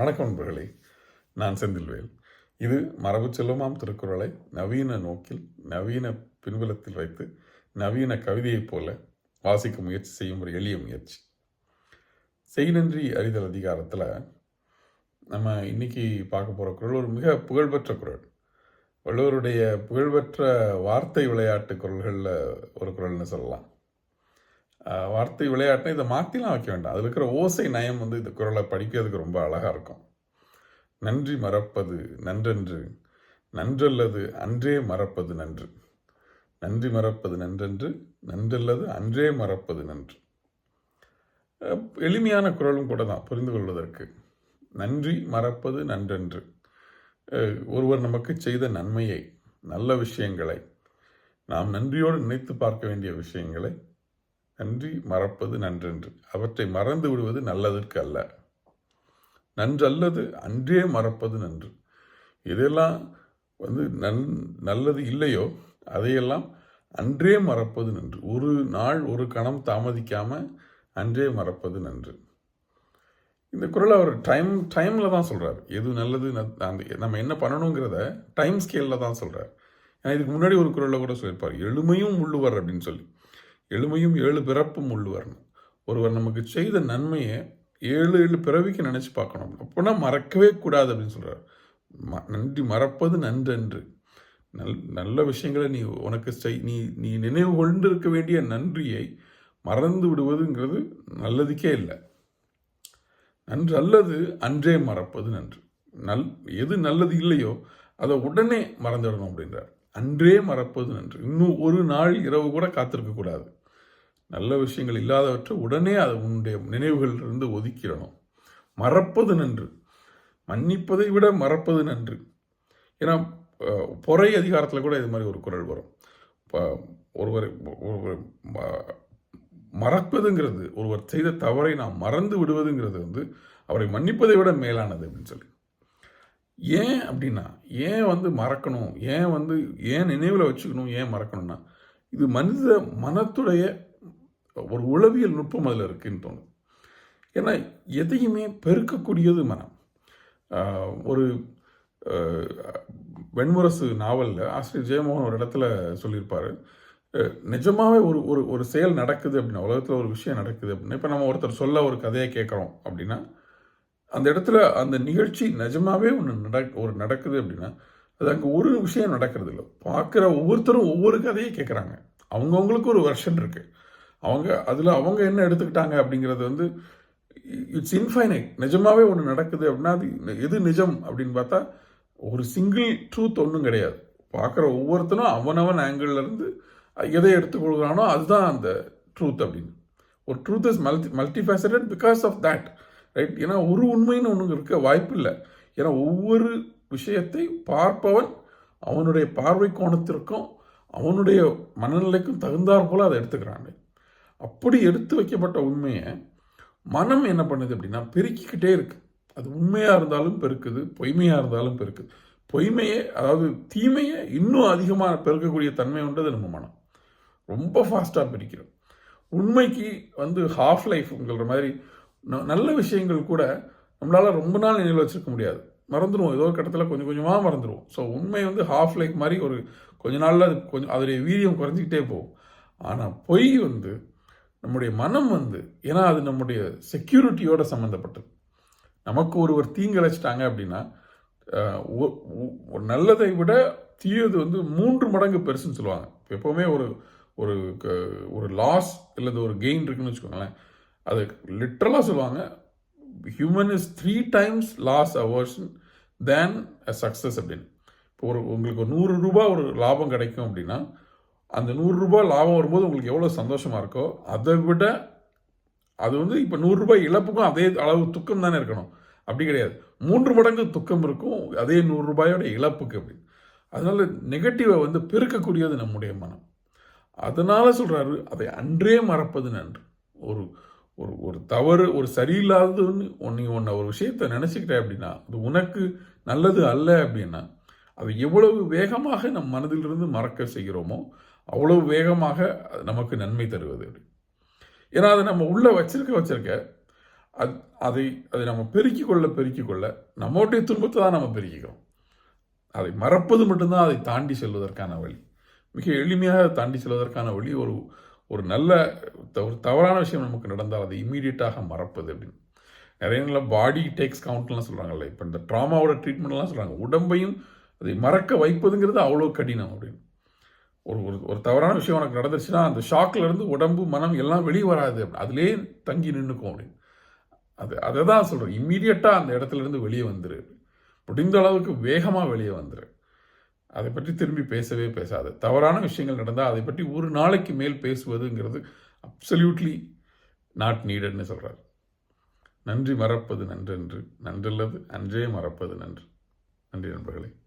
வணக்கம் நண்பர்களே நான் செந்தில்வேல். இது மரபு செல்வமாம் திருக்குறளை நவீன நோக்கில் நவீன பின்புலத்தில் வைத்து நவீன கவிதையைப் போல வாசிக்க முயற்சி செய்யும் ஒரு எளிய முயற்சி. செய்நன்றி அறிதல் அதிகாரத்தில் நம்ம இன்னைக்கு பார்க்க போகிற குரல் ஒரு மிக புகழ்பெற்ற குரல். வள்ளுவருடைய புகழ்பெற்ற வார்த்தை விளையாட்டு குரல்களில் ஒரு குரல்னு சொல்லலாம். வார்த்தை விளையாட்டை இதை மாற்றிலாம் வைக்க வேண்டாம். அதில் இருக்கிற ஓசை நயம் வந்து இந்த குரலை படிக்கிறதுக்கு ரொம்ப அழகாக இருக்கும். நன்றி மறப்பது நன்றென்று நன்றல்லது அன்றே மறப்பது நன்று. நன்றி மறப்பது நன்றென்று நன்றல்லது அன்றே மறப்பது நன்று. எளிமையான குரலும் கூட தான் புரிந்து கொள்வதற்கு. நன்றி மறப்பது நன்றன்று. ஒருவர் நமக்கு செய்த நன்மையை நல்ல விஷயங்களை நாம் நன்றியோடு நினைத்து பார்க்க வேண்டிய விஷயங்களை நன்றி மறப்பது நன்றென்று. அவற்றை மறந்து விடுவது நல்லதற்கு அல்ல. நன்றல்லது அன்றே மறப்பது நன்று. எதெல்லாம் வந்து நன் நல்லது இல்லையோ அதையெல்லாம் அன்றே மறப்பது நன்று. ஒரு நாள் ஒரு கணம் தாமதிக்காமல் அன்றே மறப்பது நன்று. இந்த குரலை அவர் டைம் டைமில் தான் சொல்கிறார் எது நல்லது அந்த நம்ம என்ன பண்ணணுங்கிறத டைம் ஸ்கேலில் தான் சொல்கிறார் ஏன்னா இதுக்கு முன்னாடி ஒரு குரலில் கூட சொல்லியிருப்பார். எளிமையும் உள்ளுவர் அப்படின்னு சொல்லி. எளிமையும் ஏழு பிறப்பும் உள்ளுவர்னு ஒருவர் நமக்கு செய்த நன்மையை ஏழு ஏழு பிறவிக்கு நினச்சி பார்க்கணும். அப்போனா மறக்கவே கூடாது அப்படின்னு சொல்கிறார் ம நன்றி மறப்பது நன்றன்று. நல் நல்ல விஷயங்களை நீ உனக்கு செய் நீ நீ நினைவு கொண்டு இருக்க வேண்டிய நன்றியை மறந்து விடுவதுங்கிறது நல்லதுக்கே இல்லை. நன்று அல்லது அன்றே மறப்பது நன்று. நல் எது நல்லது இல்லையோ அதை உடனே மறந்துடணும் அப்படின்றார். அன்றே மறப்பது நன்று. இன்னும் ஒரு நாள் இரவு கூட காத்திருக்கக்கூடாது நல்ல விஷயங்கள் இல்லாதவற்றை உடனே அது உன்னுடைய நினைவுகளிலிருந்து ஒதுக்கிடணும். மறப்பது நன்று. மன்னிப்பதை விட மறப்பது நன்று. ஏன்னா பொறை அதிகாரத்தில் கூட இது மாதிரி ஒரு குரல் வரும். ஒருவரை ஒருவர் ஒருவர் ம- மறப்பதுங்கிறது ஒருவர் செய்த தவறை நாம் மறந்து விடுவதுங்கிறது வந்து அவரை மன்னிப்பதை விட மேலானது அப்படின்னு சொல்லி. ஏன் அப்படின்னா ஏன் வந்து மறக்கணும்? ஏன் வந்து ஏன் நினைவில் வச்சுக்கணும்? ஏன் மறக்கணும்னா இது மனித மனத்துடைய ஒரு உளவியல் நுட்பம் அதில் இருக்குன்னு தோணுது. ஏன்னா எதையுமே பெருக்கக்கூடியது மனம். ஆஹ் ஒரு வெண்முரசு நாவலில் ஆசிரியர் ஜெயமோகன் ஒரு இடத்துல சொல்லியிருப்பார். நிஜமாவே ஒரு ஒரு ஒரு செயல் நடக்குது அப்படின்னா உலகத்தில் ஒரு விஷயம் நடக்குது அப்படின்னா இப்போ நம்ம ஒருத்தர் சொல்ல ஒரு கதையை கேட்குறோம் அப்படின்னா அந்த இடத்துல அந்த நிகழ்ச்சி நிஜமாவே ஒன்று நட ஒரு நடக்குது அப்படின்னா அது அங்கே ஒரு விஷயம் நடக்கிறது இல்லை பார்க்குற ஒவ்வொருத்தரும் ஒவ்வொரு கதையை கேட்குறாங்க. அவங்கவுங்களுக்கு ஒரு வெர்ஷன் இருக்கு. அவங்க அதில் அவங்க என்ன எடுத்துக்கிட்டாங்க அப்படிங்கிறது வந்து இட்ஸ் இன்ஃபைனைட் நிஜமாவே ஒன்று நடக்குது அப்படின்னா அது எது நிஜம் அப்படின்னு பார்த்தா ஒரு சிங்கிள் ட்ரூத் ஒன்றும் கிடையாது. பார்க்குற ஒவ்வொருத்தனும் அவனவன் ஆங்கிள்லேருந்து எதை எடுத்துக்கொள்கிறானோ அதுதான் அந்த ட்ரூத் அப்படின்னு. ஒரு truth is multi multifaceted because of that right ஏன்னா ஒரு உண்மைன்னு ஒன்று இருக்க வாய்ப்பு இல்லை. ஏன்னா ஒவ்வொரு விஷயத்தை பார்ப்பவன் அவனுடைய பார்வை கோணத்திற்கும் அவனுடைய மனநிலைக்கும் தகுந்தாற்போல அதை எடுத்துக்கிறான். அப்படி எடுத்து வைக்கப்பட்ட உண்மையை மனம் என்ன பண்ணுது அப்படின்னா பெருக்கிக்கிட்டே இருக்குது அது உண்மையாக இருந்தாலும் பெருக்குது பொய்மையாக இருந்தாலும் பெருக்குது. பொய்மையே அதாவது தீமையை இன்னும் அதிகமாக பெருக்கக்கூடிய தன்மை உண்டது நம்ம மனம். ரொம்ப ஃபாஸ்ட்டாக பிரிக்கிறோம். உண்மைக்கு வந்து ஹாஃப் லைஃப்ங்கிற மாதிரி ந- நல்ல விஷயங்கள் கூட நம்மளால் ரொம்ப நாள் நினைவில் வச்சிருக்க முடியாது. மறந்துடுவோம். ஏதோ ஒரு கட்டத்தில் கொஞ்சம் கொஞ்சமாக மறந்துடுவோம். ஸோ உண்மை வந்து ஹாஃப் லைஃப் மாதிரி ஒரு கொஞ்ச நாளில் அது கொஞ்சம் அதோடைய வீரியம் குறைஞ்சிக்கிட்டே போகும். ஆனால் பொய் வந்து நம்முடைய மனம் வந்து ஏன்னா அது நம்முடைய செக்யூரிட்டியோட சம்மந்தப்பட்டது நமக்கு ஒருவர் தீங்கிழைச்சிட்டாங்க அப்படின்னா ஒரு நல்லதை விட தீயது வந்து மூன்று மடங்கு பெருசுன்னு சொல்லுவாங்க. இப்போ எப்போவுமே ஒரு ஒரு க- ஒரு லாஸ் இல்லது ஒரு கெயின் இருக்குன்னு வச்சுக்கோங்களேன். அது லிட்ரலாக சொல்லுவாங்க. Human is three times loss aversion than a success அப்படின்னு. இப்போ ஒரு உங்களுக்கு ஒரு நூறு ரூபா ஒரு லாபம் கிடைக்கும் அப்படின்னா அந்த நூறுரூபா லாபம் வரும்போது உங்களுக்கு எவ்வளோ சந்தோஷமாக இருக்கோ அதை விட அது வந்து இப்போ நூறுரூபாய் இழப்புக்கும் அதே அளவு துக்கம் தானே இருக்கணும். அப்படி கிடையாது. மூன்று மடங்கு துக்கம் இருக்கும் அதே நூறு ரூபாயோட இழப்புக்கு அப்படி. அதனால் நெகட்டிவை வந்து பெருக்கக்கூடியது நம்முடைய மனம். அதனால் சொல்கிறாரு அதை அன்றே மறப்பது நன்று. ஒரு ஒரு ஒரு தவறு ஒரு சரியில்லாததுன்னு நீ ஒன்றை ஒரு விஷயத்தை நினச்சிக்கிட்ட அப்படின்னா அது உனக்கு நல்லது அல்ல அப்படின்னா அதை எவ்வளவு வேகமாக நம் மனதிலிருந்து மறக்க செய்கிறோமோ அவ்வளவு வேகமாக அது நமக்கு நன்மை தருவது அப்படி. ஏன்னா அதை நம்ம உள்ளே வச்சிருக்க வச்சிருக்க அது அதை அதை நம்ம பெருக்கிக் கொள்ள பெருக்கிக் கொள்ள நம்மளுடைய துன்பத்தை தான் நம்ம பெருக்கிக்கிறோம். அதை மறப்பது மட்டும்தான் அதை தாண்டி செல்வதற்கான வழி. மிக எளிமையாக தாண்டி செல்வதற்கான வழி ஒரு ஒரு நல்ல ஒரு தவறான விஷயம் நமக்கு நடந்தால் அதை இம்மீடியட்டாக மறப்பது அப்படின்னு. நிறைய நல்ல பாடி டேக்ஸ் கவுண்ட்லாம் சொல்கிறாங்கல்ல இப்போ இந்த ட்ராமாவோட ட்ரீட்மெண்ட்லாம் சொல்கிறாங்க உடம்பையும் அதை மறக்க வைப்பதுங்கிறது அவ்வளோ கடினம் அப்படின்னு. ஒரு ஒரு ஒரு தவறான விஷயம் உனக்கு நடந்துச்சுன்னா அந்த ஷாக்கில் இருந்து உடம்பு மனம் எல்லாம் வெளியே வராது அதுலேயே தங்கி நின்றுக்கும் அப்படின்னு அது அதை தான் சொல்கிறேன் இம்மீடியட்டாக அந்த இடத்துல இருந்து வெளியே வந்துரு. முடிந்த அளவுக்கு வேகமாக வெளியே வந்துரு. அதை பற்றி திரும்பி பேசவே பேசாது. தவறான விஷயங்கள் நடந்தால் அதை பற்றி ஒரு நாளைக்கு மேல் பேசுவதுங்கிறது அப்சல்யூட்லி நாட் நீடட்னு சொல்கிறார் நன்றி மறப்பது நன்றன்று. நன்றல்லது அன்றே மறப்பது நன்று. நன்றி நண்பர்களே.